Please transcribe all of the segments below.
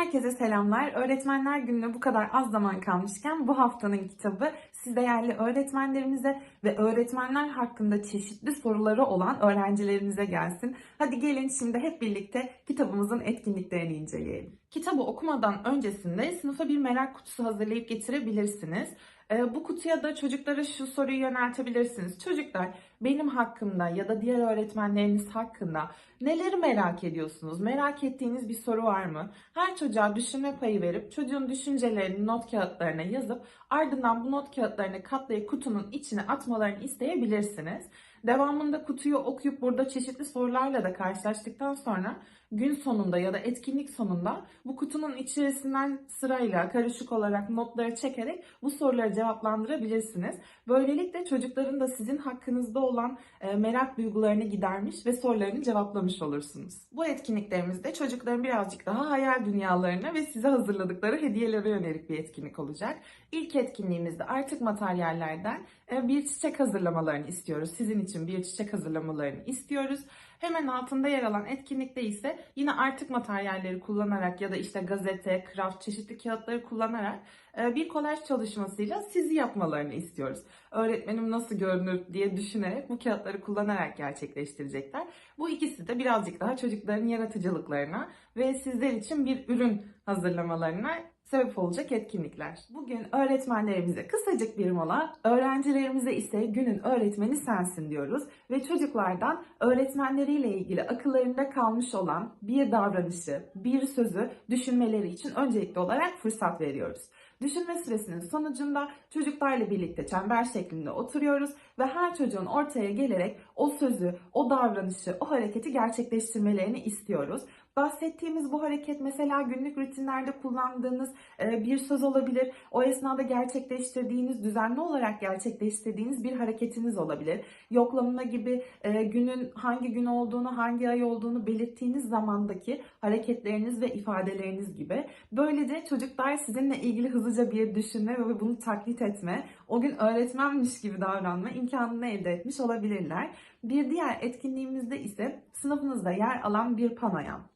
Herkese selamlar. Öğretmenler Günü'ne bu kadar az zaman kalmışken bu haftanın kitabı değerli öğretmenlerimize ve öğretmenler hakkında çeşitli soruları olan öğrencilerimize gelsin. Hadi gelin şimdi hep birlikte kitabımızın etkinliklerini inceleyelim. Kitabı okumadan öncesinde sınıfa bir merak kutusu hazırlayıp getirebilirsiniz. Ee, Bu kutuya da çocuklara şu soruyu yöneltebilirsiniz. Çocuklar benim hakkımda ya da diğer öğretmenleriniz hakkında neleri merak ediyorsunuz? Merak ettiğiniz bir soru var mı? Her çocuğa düşünme payı verip çocuğun düşüncelerini not kağıtlarına yazıp ardından bu not kağıtlarını katlayıp kutunun içine atmalarını isteyebilirsiniz. Devamında kutuyu okuyup burada çeşitli sorularla da karşılaştıktan sonra gün sonunda ya da etkinlik sonunda bu kutunun içerisinden sırayla karışık olarak notları çekerek bu soruları cevaplandırabilirsiniz. Böylelikle çocukların da sizin hakkınızda olan e, merak duygularını gidermiş ve sorularını cevaplamış olursunuz. Bu etkinliklerimizde çocukların birazcık daha hayal dünyalarına ve size hazırladıkları hediyelere yönelik bir etkinlik olacak. İlk etkinliğimizde artık materyallerden bir çiçek hazırlamalarını istiyoruz. Sizin için bir çiçek hazırlamalarını istiyoruz. Hemen altında yer alan etkinlikte ise yine artık materyalleri kullanarak ya da işte gazete, kraft, çeşitli kağıtları kullanarak e, bir kolaj çalışmasıyla sizi yapmalarını istiyoruz. Öğretmenim nasıl görünür diye düşünerek bu kağıtları kullanarak gerçekleştirecekler. Bu ikisi de birazcık daha çocukların yaratıcılıklarına ve sizler için bir ürün hazırlamalarına sebep olacak etkinlikler. Bugün öğretmenlerimize kısacık bir mola, öğrencilerimize ise günün öğretmeni sensin diyoruz ve çocuklardan öğretmenleriyle ilgili akıllarında kalmış olan bir davranışı, bir sözü düşünmeleri için öncelikli olarak fırsat veriyoruz. Düşünme süresinin sonucunda çocuklarla birlikte çember şeklinde oturuyoruz ve her çocuğun ortaya gelerek o sözü, o davranışı, o hareketi gerçekleştirmelerini istiyoruz. Bahsettiğimiz bu hareket mesela günlük rutinlerde kullandığınız e, bir söz olabilir. O esnada gerçekleştirdiğiniz, düzenli olarak gerçekleştirdiğiniz bir hareketiniz olabilir. Yoklamına gibi e, günün hangi gün olduğunu, hangi ay olduğunu belirttiğiniz zamandaki hareketleriniz ve ifadeleriniz gibi. Böylece çocuklar sizinle ilgili hızlıca bir düşünme ve bunu taklit etme, o gün öğretmenmiş gibi davranma imkanını elde etmiş olabilirler. Bir diğer etkinliğimizde ise sınıfınızda yer alan bir panoya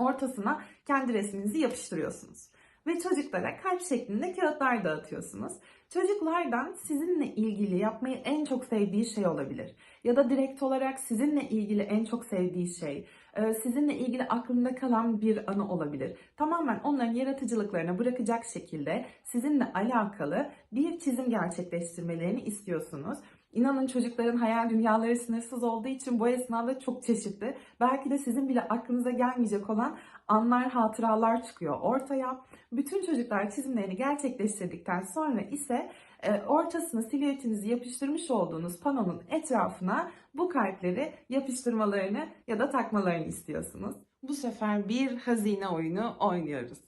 ortasına kendi resminizi yapıştırıyorsunuz. Ve çocuklara kalp şeklinde kağıtlar dağıtıyorsunuz. Çocuklardan sizinle ilgili yapmayı en çok sevdiği şey olabilir. Ya da direkt olarak sizinle ilgili en çok sevdiği şey, sizinle ilgili aklında kalan bir anı olabilir. Tamamen onların yaratıcılıklarına bırakacak şekilde sizinle alakalı bir çizim gerçekleştirmelerini istiyorsunuz. İnanın çocukların hayal dünyaları sınırsız olduğu için bu esnada çok çeşitli. Belki de sizin bile aklınıza gelmeyecek olan anlar, hatıralar çıkıyor ortaya. Bütün çocuklar çizimlerini gerçekleştirdikten sonra ise ortasına silüetinizi yapıştırmış olduğunuz panonun etrafına bu kalpleri yapıştırmalarını ya da takmalarını istiyorsunuz. Bu sefer bir hazine oyunu oynuyoruz.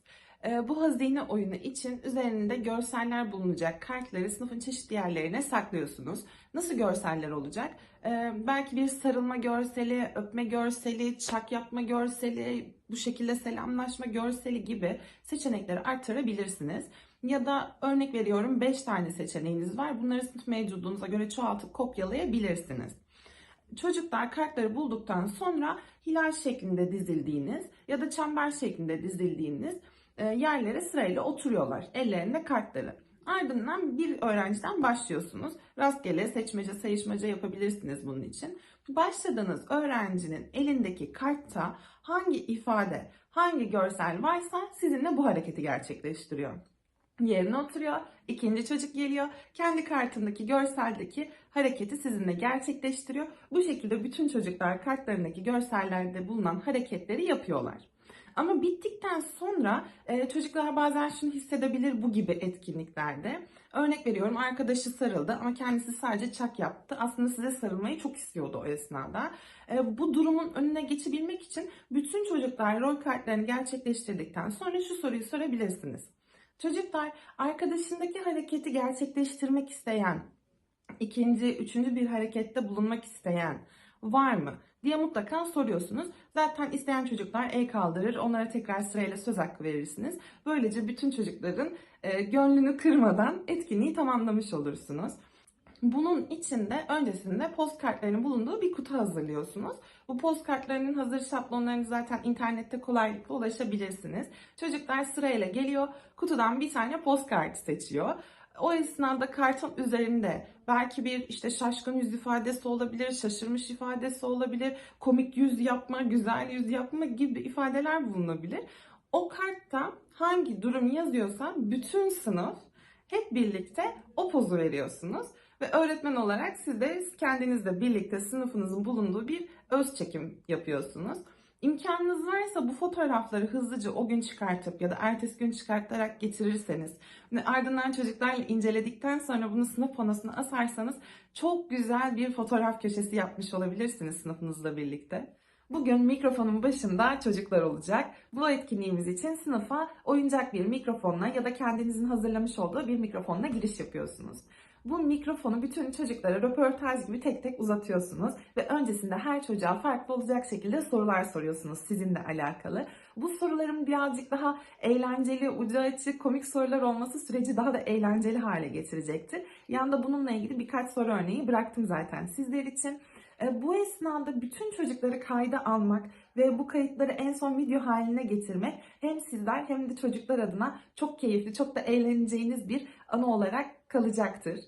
Ee, Bu hazine oyunu için üzerinde görseller bulunacak kartları sınıfın çeşitli yerlerine saklıyorsunuz. Nasıl görseller olacak? Ee, Belki bir sarılma görseli, öpme görseli, çak yapma görseli, bu şekilde selamlaşma görseli gibi seçenekleri artırabilirsiniz. Ya da örnek veriyorum 5 tane seçeneğiniz var. Bunları sınıf mevcudunuza göre çoğaltıp kopyalayabilirsiniz. Çocuklar kartları bulduktan sonra hilal şeklinde dizildiğiniz ya da çember şeklinde dizildiğiniz e, yerlere sırayla oturuyorlar. Ellerinde kartları. Ardından bir öğrenciden başlıyorsunuz. Rastgele seçmece, sayışmaca yapabilirsiniz bunun için. Başladığınız öğrencinin elindeki kartta hangi ifade, hangi görsel varsa sizinle bu hareketi gerçekleştiriyor. Yerine oturuyor. İkinci çocuk geliyor. Kendi kartındaki görseldeki hareketi sizinle gerçekleştiriyor. Bu şekilde bütün çocuklar kartlarındaki görsellerde bulunan hareketleri yapıyorlar. Ama bittikten sonra e, çocuklar bazen şunu hissedebilir bu gibi etkinliklerde. Örnek veriyorum arkadaşı sarıldı ama kendisi sadece çak yaptı. Aslında size sarılmayı çok istiyordu o esnada. E, bu durumun önüne geçebilmek için bütün çocuklar rol kartlarını gerçekleştirdikten sonra şu soruyu sorabilirsiniz. Çocuklar arkadaşındaki hareketi gerçekleştirmek isteyen, ikinci, üçüncü bir harekette bulunmak isteyen var mı? diye mutlaka soruyorsunuz. Zaten isteyen çocuklar el kaldırır, onlara tekrar sırayla söz hakkı verirsiniz. Böylece bütün çocukların e, gönlünü kırmadan etkinliği tamamlamış olursunuz. Bunun için de öncesinde postkartların bulunduğu bir kutu hazırlıyorsunuz. Bu postkartlarının hazır şablonlarını zaten internette kolaylıkla ulaşabilirsiniz. Çocuklar sırayla geliyor, kutudan bir tane postkart seçiyor. O esnada kartın üzerinde belki bir işte şaşkın yüz ifadesi olabilir, şaşırmış ifadesi olabilir, komik yüz yapma, güzel yüz yapma gibi ifadeler bulunabilir. O kartta hangi durum yazıyorsa bütün sınıf hep birlikte o pozu veriyorsunuz. Ve öğretmen olarak siz de kendinizle birlikte sınıfınızın bulunduğu bir öz çekim yapıyorsunuz. İmkanınız varsa bu fotoğrafları hızlıca o gün çıkartıp ya da ertesi gün çıkartarak getirirseniz ve ardından çocuklarla inceledikten sonra bunu sınıf panosuna asarsanız çok güzel bir fotoğraf köşesi yapmış olabilirsiniz sınıfınızla birlikte. Bugün mikrofonun başında çocuklar olacak. Bu etkinliğimiz için sınıfa oyuncak bir mikrofonla ya da kendinizin hazırlamış olduğu bir mikrofonla giriş yapıyorsunuz. Bu mikrofonu bütün çocuklara röportaj gibi tek tek uzatıyorsunuz ve öncesinde her çocuğa farklı olacak şekilde sorular soruyorsunuz sizinle alakalı. Bu soruların birazcık daha eğlenceli, ucu açık, komik sorular olması süreci daha da eğlenceli hale getirecektir. Yanında bununla ilgili birkaç soru örneği bıraktım zaten sizler için. E, Bu esnada bütün çocukları kayda almak ve bu kayıtları en son video haline getirmek hem sizler hem de çocuklar adına çok keyifli, çok da eğleneceğiniz bir anı olarak kalacaktır.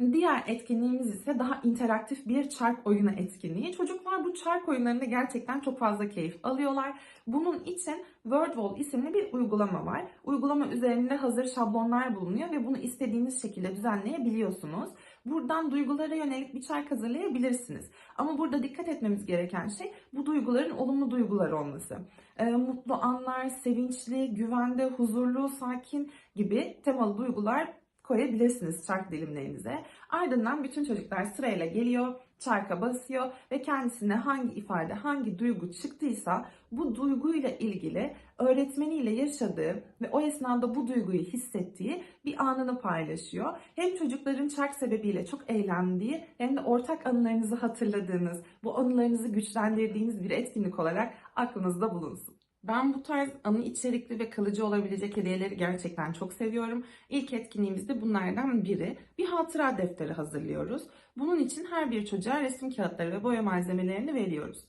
Diğer etkinliğimiz ise daha interaktif bir çark oyunu etkinliği. Çocuklar bu çark oyunlarında gerçekten çok fazla keyif alıyorlar. Bunun için WordWall isimli bir uygulama var. Uygulama üzerinde hazır şablonlar bulunuyor ve bunu istediğiniz şekilde düzenleyebiliyorsunuz. Buradan duygulara yönelik bir çark hazırlayabilirsiniz. Ama burada dikkat etmemiz gereken şey bu duyguların olumlu duygular olması. Ee, mutlu anlar, sevinçli, güvende, huzurlu, sakin gibi temalı duygular koyabilirsiniz çark dilimlerinize. Ardından bütün çocuklar sırayla geliyor, çarka basıyor ve kendisine hangi ifade, hangi duygu çıktıysa bu duyguyla ilgili öğretmeniyle yaşadığı ve o esnada bu duyguyu hissettiği bir anını paylaşıyor. Hem çocukların çark sebebiyle çok eğlendiği hem de ortak anılarınızı hatırladığınız, bu anılarınızı güçlendirdiğiniz bir etkinlik olarak aklınızda bulunsun. Ben bu tarz anı içerikli ve kalıcı olabilecek hediyeleri gerçekten çok seviyorum. İlk etkinliğimiz bunlardan biri. Bir hatıra defteri hazırlıyoruz. Bunun için her bir çocuğa resim kağıtları ve boya malzemelerini veriyoruz.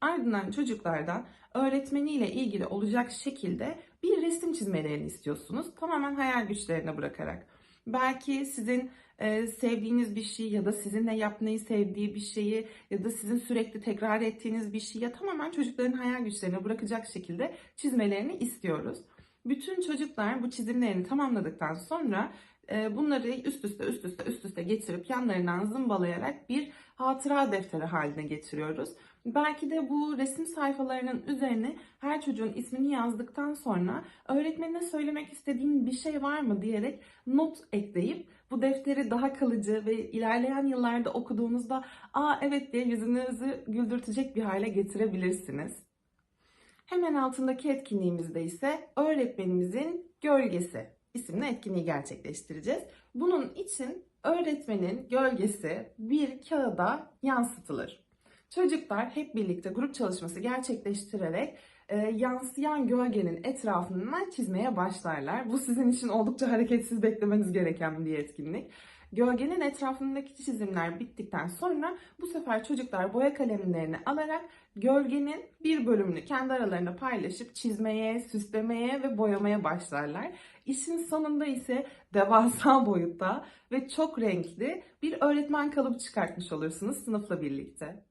Ardından çocuklardan öğretmeniyle ilgili olacak şekilde bir resim çizmelerini istiyorsunuz. Tamamen hayal güçlerine bırakarak. Belki sizin e, sevdiğiniz bir şey ya da sizinle yapmayı sevdiği bir şeyi ya da sizin sürekli tekrar ettiğiniz bir şey ya tamamen çocukların hayal güçlerine bırakacak şekilde çizmelerini istiyoruz. Bütün çocuklar bu çizimlerini tamamladıktan sonra e, bunları üst üste üst üste üst üste getirip yanlarından zımbalayarak bir hatıra defteri haline getiriyoruz. Belki de bu resim sayfalarının üzerine her çocuğun ismini yazdıktan sonra öğretmenine söylemek istediğin bir şey var mı diyerek not ekleyip bu defteri daha kalıcı ve ilerleyen yıllarda okuduğunuzda aa evet diye yüzünüzü güldürtecek bir hale getirebilirsiniz. Hemen altındaki etkinliğimizde ise öğretmenimizin gölgesi isimli etkinliği gerçekleştireceğiz. Bunun için öğretmenin gölgesi bir kağıda yansıtılır. Çocuklar hep birlikte grup çalışması gerçekleştirerek e, yansıyan gölgenin etrafından çizmeye başlarlar. Bu sizin için oldukça hareketsiz beklemeniz gereken bir etkinlik. Gölgenin etrafındaki çizimler bittikten sonra bu sefer çocuklar boya kalemlerini alarak gölgenin bir bölümünü kendi aralarında paylaşıp çizmeye, süslemeye ve boyamaya başlarlar. İşin sonunda ise devasa boyutta ve çok renkli bir öğretmen kalıbı çıkartmış olursunuz sınıfla birlikte.